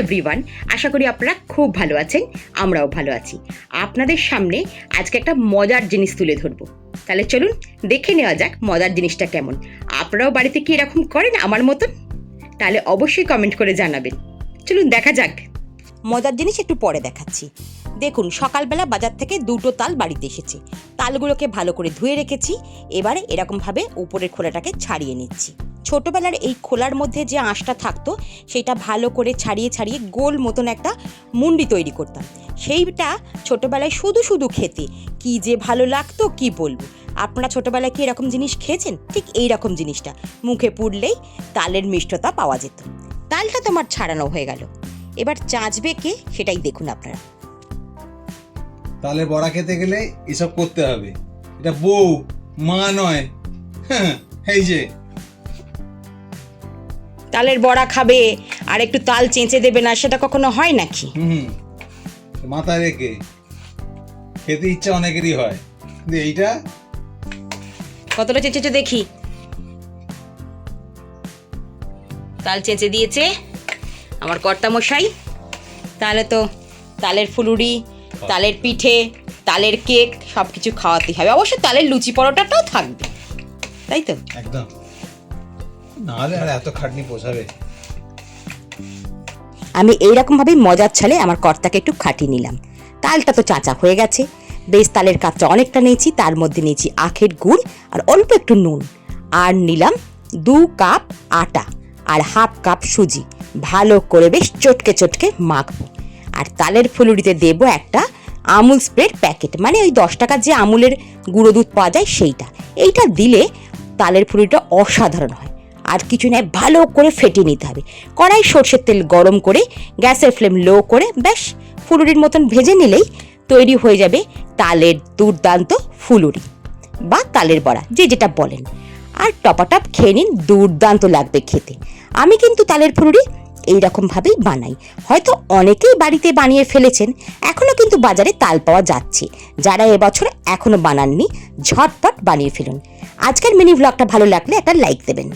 Everyone আশা করি আপনারা খুব ভালো আছেন, আমরাও ভালো আছি। আপনাদের সামনে আজকে একটা মজার জিনিস তুলে ধরবো। তাহলে চলুন দেখে নেওয়া যাক মজার জিনিসটা কেমন। আপনারাও বাড়িতে কি এরকম করেন আমার মতন? তাহলে অবশ্যই কমেন্ট করে জানাবেন। চলুন দেখা যাক। মজার জিনিস একটু পরে দেখাচ্ছি। দেখুন, সকালবেলা বাজার থেকে দুটো তাল বাড়িতে এসেছে। তালগুলোকে ভালো করে ধুয়ে রেখেছি। এবারে এরকমভাবে উপরের খোলাটাকে ছাড়িয়ে নিচ্ছি। ছোটোবেলার এই খোলার মধ্যে যে আঁশটা থাকতো সেটা ভালো করে ছাড়িয়ে ছাড়িয়ে গোল মতন একটা মুন্ডি তৈরি করতাম। সেইটা ছোটোবেলায় শুধু শুধু খেতে কি যে ভালো লাগতো কি বলব। আপনারা ছোটোবেলায় কি এরকম জিনিস খেয়েছেন? ঠিক এই রকম জিনিসটা। মুখে পুড়লেই তালের মিষ্টতা পাওয়া যেত। তালটা তোমার ছাড়ানো হয়ে গেল। এবার চাঁচবে কে সেটাই দেখুন আপনারা। তাহলে বড়া খেতে গেলে এসব করতে হবে। এটা বউ মা নয়। হ্যাঁ, এই যে। তালের বড়া খাবে আর একটু তাল চেঁচে দেবে না সেটা কখনো হয় নাকি? হুম মাথায় রেখে। খেতে ইচ্ছা অনেকেরই হয়। কিন্তু এইটা। কতটা চেঁচেছে দেখি। তাল চেঁচে দিয়েছে আমার কর্তা মশাই তাহলে তো তালের ফুলুরি তালের পিঠে তালের কেক সব কিছু খাওয়াতেই হবে। অবশ্য তালের লুচি পরোটাটাও থাকবে। তাই তো? একদম। নাহলে আর এত খাটনি পোষাবে। আমি এইরকমভাবেই মজার ছলে আমার কর্তাকে একটু খাটিয়ে নিলাম। তালটা তো চাচা হয়ে গেছে। বেশ, তালের কাপটা অনেকটা নিয়েছি, তার মধ্যে নিয়েছি আখের গুড় আর অল্প একটু নুন। আর নিলাম দু কাপ আটা আর হাফ কাপ সুজি। ভালো করে বেশ চটকে চটকে মাখবো। আর তালের ফুলুরিতে দেবো একটা আমুল স্প্রের প্যাকেট। মানে ওই দশ টাকার যে আমুলের গুঁড়ো দুধ পাওয়া যায় সেইটা। এইটা দিলে তালের ফুলুরিটা অসাধারণ হয়। আর কিছু নয় ভালো করে ফেটিয়ে নিতে হবে। কড়াই সর্ষের তেল গরম করে, গ্যাসের ফ্লেম লো করে, ব্যাস, ফুলুরির মতন ভেজে নিলেই তৈরি হয়ে যাবে তালের দুর্দান্ত ফুলুরি বা তালের বড়া, যে যেটা বলেন। আর টপাটপ খেয়ে নিন, দুর্দান্ত লাগবে খেতে। আমি কিন্তু তালের ফুলুরি এইরকমভাবেই বানাই। হয়তো অনেকেই বাড়িতে বানিয়ে ফেলেছেন এখনও কিন্তু বাজারে তাল পাওয়া যাচ্ছে। যারা এবছর এখনও বানাননি, ঝটপট বানিয়ে ফেলুন। আজকের মিনি ভ্লগটা ভালো লাগলে একটা লাইক দেবেন।